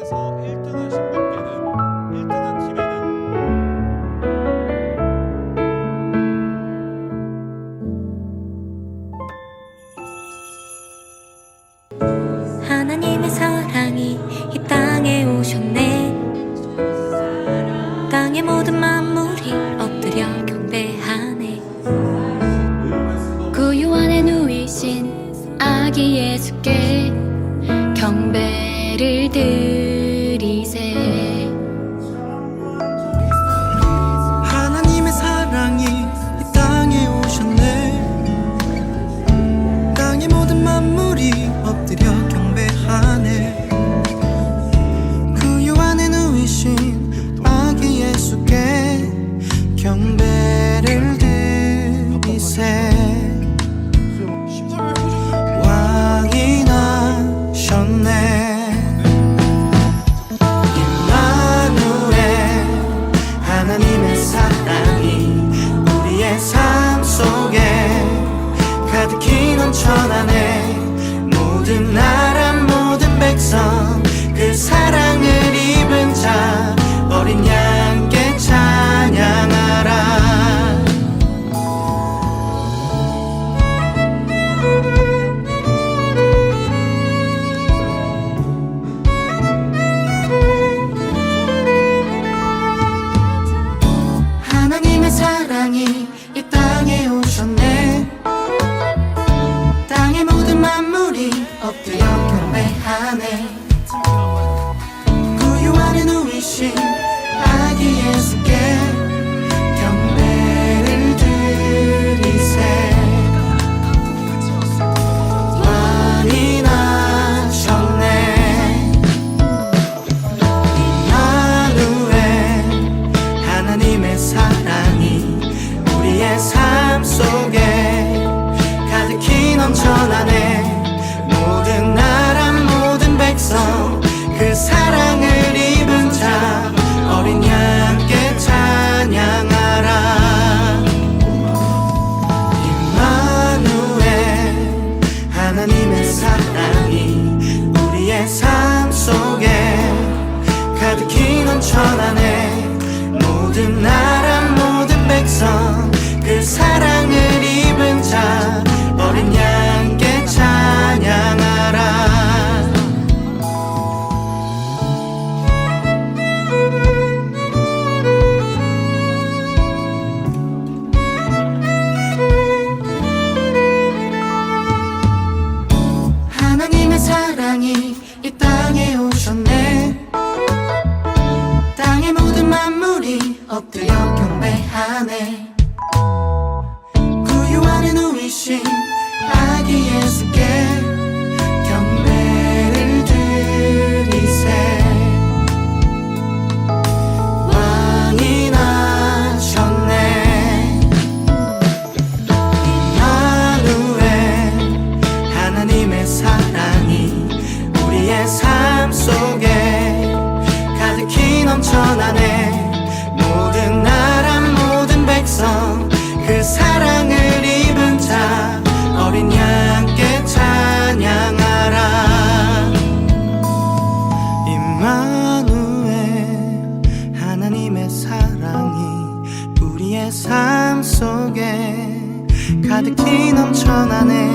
중에서 1등 하신 분께는 1등 한 팀에는 하나님의 사랑이 이 땅에 오셨네. 땅의 모든 만물이 엎드려 경배하네. 구유 안에 누이신 아기 예수께 경배를 드 엎드려 경배하네 안에 누이 그 사랑을 입은 자 어린 양께 찬양하라. 임마누엘 하나님의 사랑이 우리의 삶 속에 가득히 넘쳐나네 모든 나라 모든 백성 그 사랑을 입은 자 엎드려 경배하네. 구유하는 우리신 아기 예수께 경배를 드리세. 왕이 나셨네. 이하루에 하나님의 사랑이 우리의 삶 속에 가득히 넘쳐나네. 백성 그 사랑을 입은 자 어린 양께 찬양하라. 임마누에 하나님의 사랑이 우리의 삶 속에 가득히 넘쳐나네.